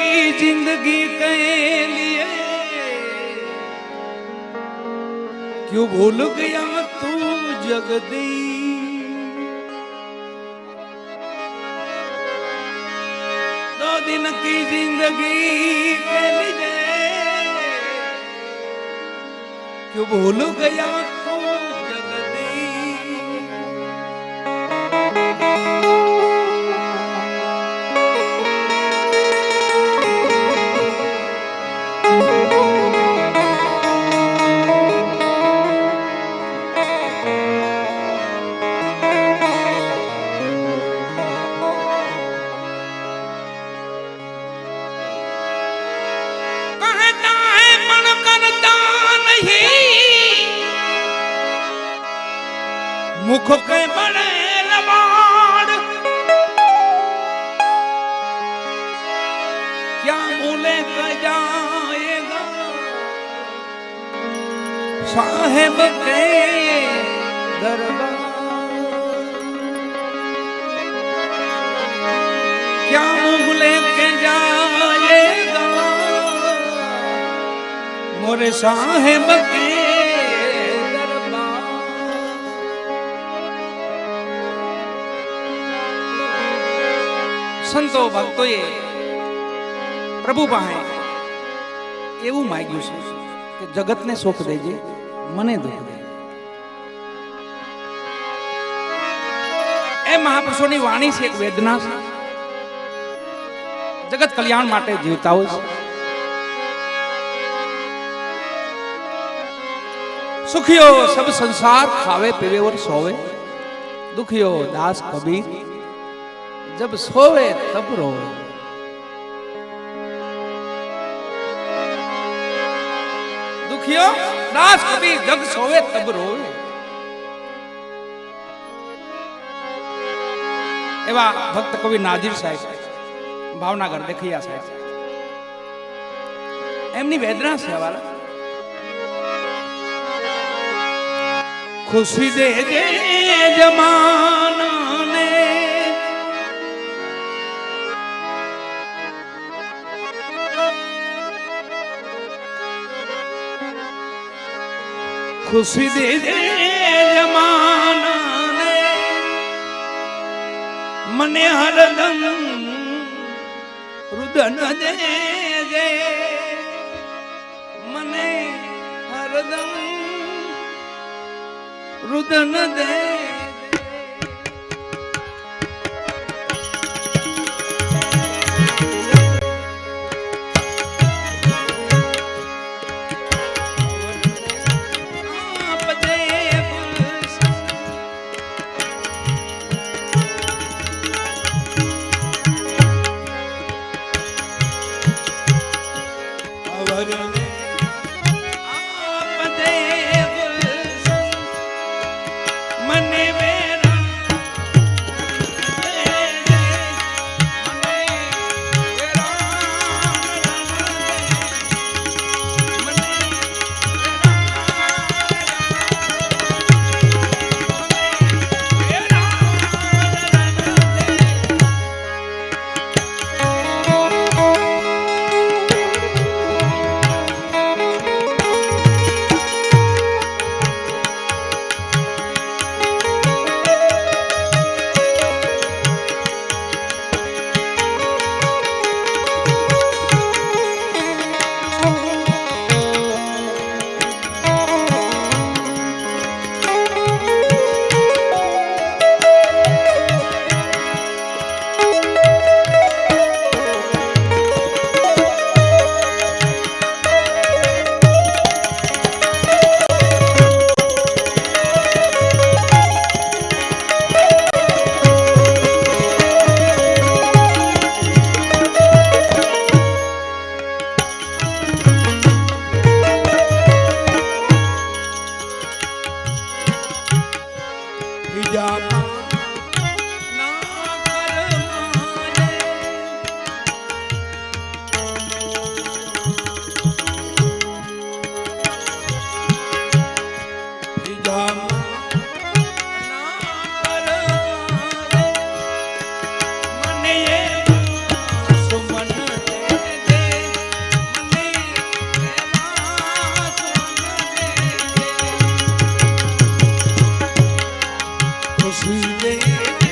की जिंदगी के लिए क्यों भूल गया तू जगदी दो दिन की जिंदगी के लिए क्यों भूल गया સાહેબ કે દરબાર. ક્યાં મુગલે કે જાયેગા મોરે સાહેબ કે સંતો ભક્તોએ પ્રભુ પાસે એવું માગ્યું છે. કે જગતને સુખ દેજે, મને દુઃખ દે. એ મહાપુરુષોની વાણી છે એક વેદના. છે જગત કલ્યાણ માટે જીવતા હોય છે. સુખિયો સબ સંસાર ખાવે, પીવે ઓર સોવે. દુખીઓ દાસ, કબીર, જબ સોવે, તબ રોવે. દુખિયો દાસ કબી જગ સોવે તબરો એવા ભક્ત કવિ નાજીર સાહેબ, ભાવનગર, દેખૈયા સાહેબ. એમની વેદના છે વાલા. ખુશી દે દે જમા ખુશી દે જમાનાને મને હરદમ રુદન દે દે મને હરદમ રુદન દે nos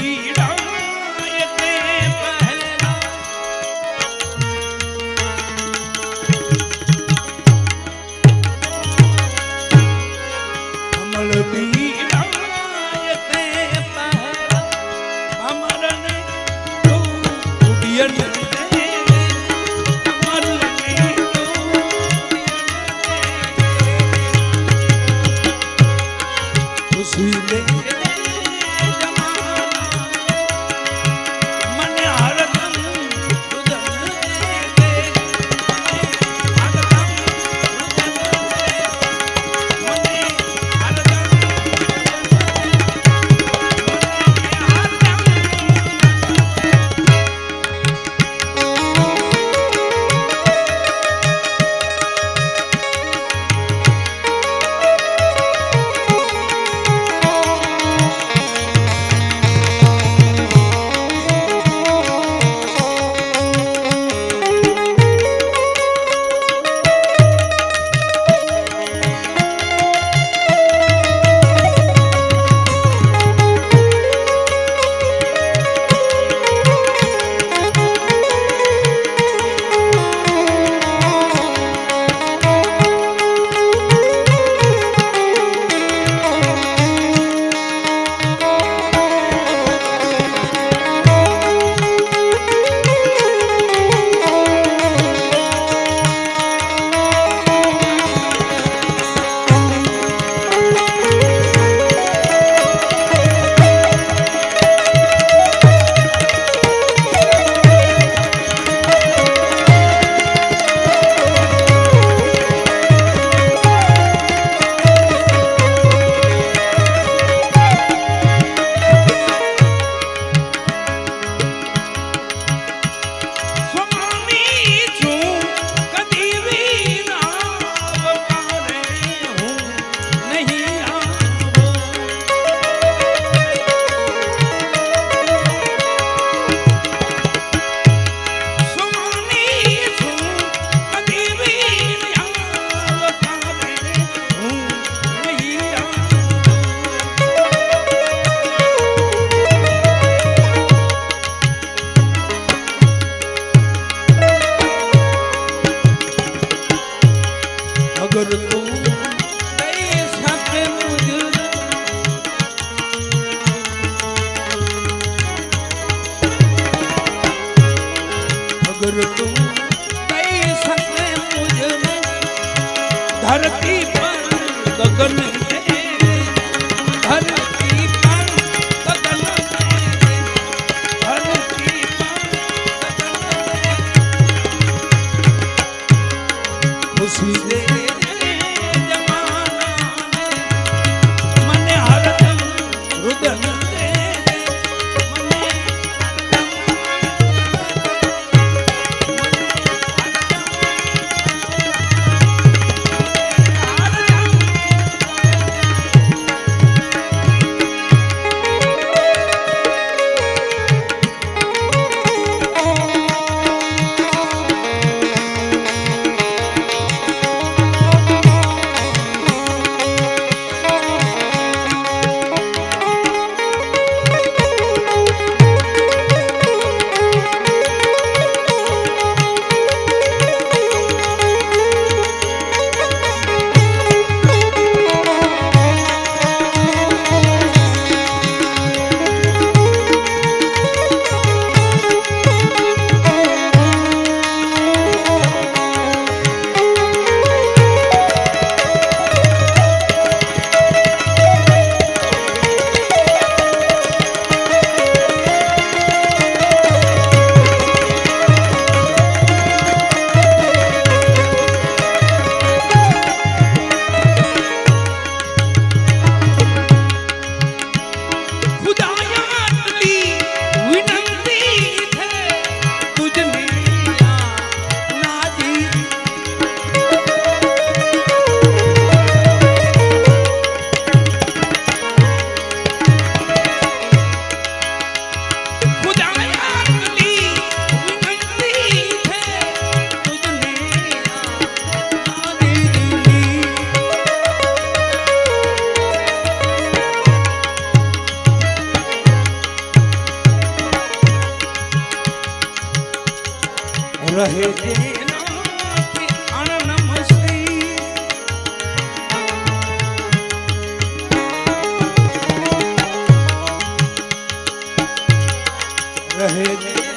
need கண்ணு. રહે